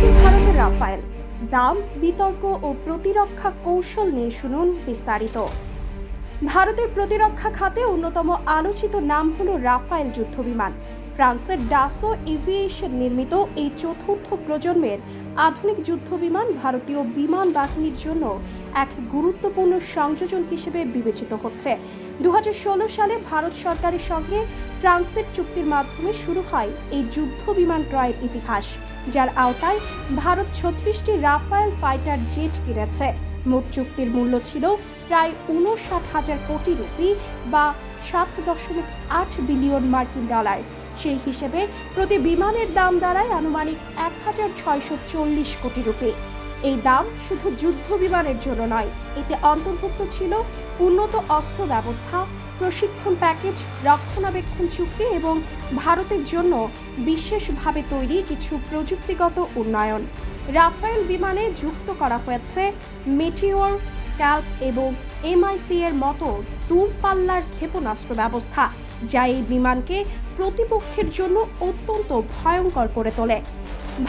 কি ভারতের রাফায়েল। দাম বিতর্ক ও প্রতিরক্ষা কৌশল নিয়ে শুনুন বিস্তারিত। ভারতের প্রতিরক্ষা খাতে অন্যতম আলোচিত নাম হল রাফায়েল যুদ্ধবিমান। ফ্রান্সের ডাসো এভিয়েশন নির্মিত এই চতুর্থ প্রজন্মের আধুনিক যুদ্ধবিমান ভারতীয় বিমান বাহিনীর জন্য এক গুরুত্বপূর্ণ সংযোজন হিসেবে বিবেচিত হচ্ছে। দু হাজার ষোলো সালে ভারত সরকারের সঙ্গে ফ্রান্সের চুক্তির মাধ্যমে শুরু হয় এই যুদ্ধ বিমান ক্রয়ের ইতিহাস, যার আওতায় ভারত ছত্রিশটি রাফায়েল ফাইটার জেট কিনেছে। মোট চুক্তির মূল্য ছিল প্রায় উনষাট হাজার কোটি রুপি বা সাত দশমিক আট বিলিয়ন মার্কিন ডলার। সেই হিসেবে প্রতি বিমানের দাম দাঁড়ায় আনুমানিক এক হাজার ছয়শো চল্লিশ কোটি রুপি। এই দাম শুধু যুদ্ধ বিমানের জন্য নয়, এতে অন্তর্ভুক্ত ছিল উন্নত অস্ত্র ব্যবস্থা, প্রশিক্ষণ প্যাকেজ, রক্ষণাবেক্ষণ চুক্তি এবং ভারতের জন্য বিশেষভাবে তৈরি কিছু প্রযুক্তিগত উন্নয়ন। রাফায়েল বিমানে যুক্ত করা হয়েছে মেটিওর, স্ক্যাল্প এবং এমআইসি এর মতো দূরপাল্লার ক্ষেপণাস্ত্র ব্যবস্থা, যা এই বিমানকে প্রতিপক্ষের জন্য অত্যন্ত ভয়ঙ্কর করে তোলে।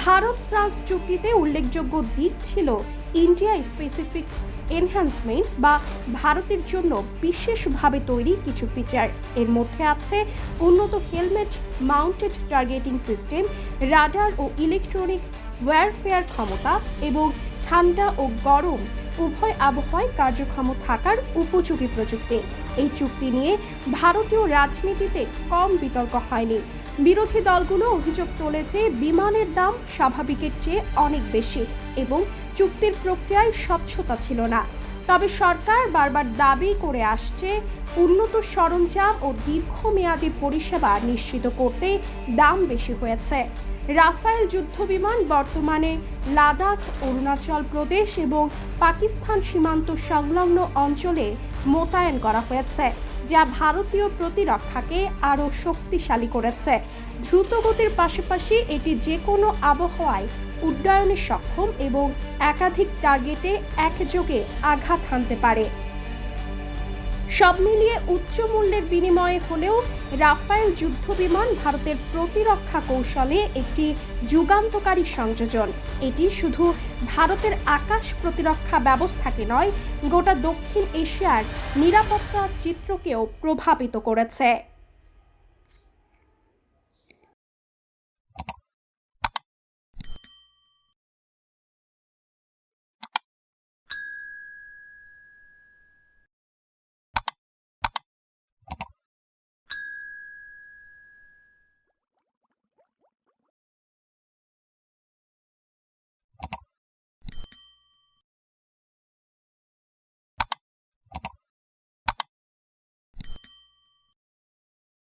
ভারত ফ্রান্স চুক্তিতে উল্লেখযোগ্য দিক ছিল ইন্ডিয়া স্পেসিফিক এনহ্যান্সমেন্টস বা ভারতের জন্য বিশেষভাবে তৈরি কিছু ফিচার এর মধ্যে আছে উন্নত helmet mounted targeting system radar ও ইলেকট্রনিক ওয়্যারফেয়ার ক্ষমতা এবং ঠান্ডা ও গরম উভয় আবহাওয়ায় কার্যক্ষম থাকার উপযোগী প্রযুক্তি। এই চুক্তি নিয়ে ভারতীয় রাজনীতিতে কম বিতর্ক হয়নি। বিরোধী দলগুলো অভিযোগ তুলেছে, বিমানের দাম স্বাভাবিকের চেয়ে অনেক বেশি এবং চুক্তির প্রক্রিয়ায় স্বচ্ছতা ছিল না। তবে সরকার বারবার দাবি করে আসছে, উন্নত সরঞ্জাম ও দীর্ঘমেয়াদী পরিষেবা নিশ্চিত করতে দাম বেশি হয়েছে। রাফায়েল যুদ্ধবিমান বর্তমানে লাদাখ, অরুণাচল প্রদেশ এবং পাকিস্তান সীমান্ত সংলগ্ন অঞ্চলে মোতায়েন করা হয়েছে, যা ভারতীয় প্রতিরক্ষাকে আরও শক্তিশালী করেছে। দ্রুতগতির পাশাপাশি এটি যে কোনো আবহাওয়ায় উড্ডয়নে সক্ষম এবং একাধিক টার্গেটে একযোগে আঘাত হানতে পারে। সব মিলিয়ে উচ্চ মূল্যের বিনিময়ে হলেও রাফায়েল যুদ্ধ বিমান ভারতের প্রতিরক্ষা কৌশলে একটি যুগান্তকারী সংযোজন। এটি শুধু ভারতের আকাশ প্রতিরক্ষা ব্যবস্থাকে নয়, গোটা দক্ষিণ এশিয়ার নিরাপত্তা চিত্রকেও প্রভাবিত করেছে।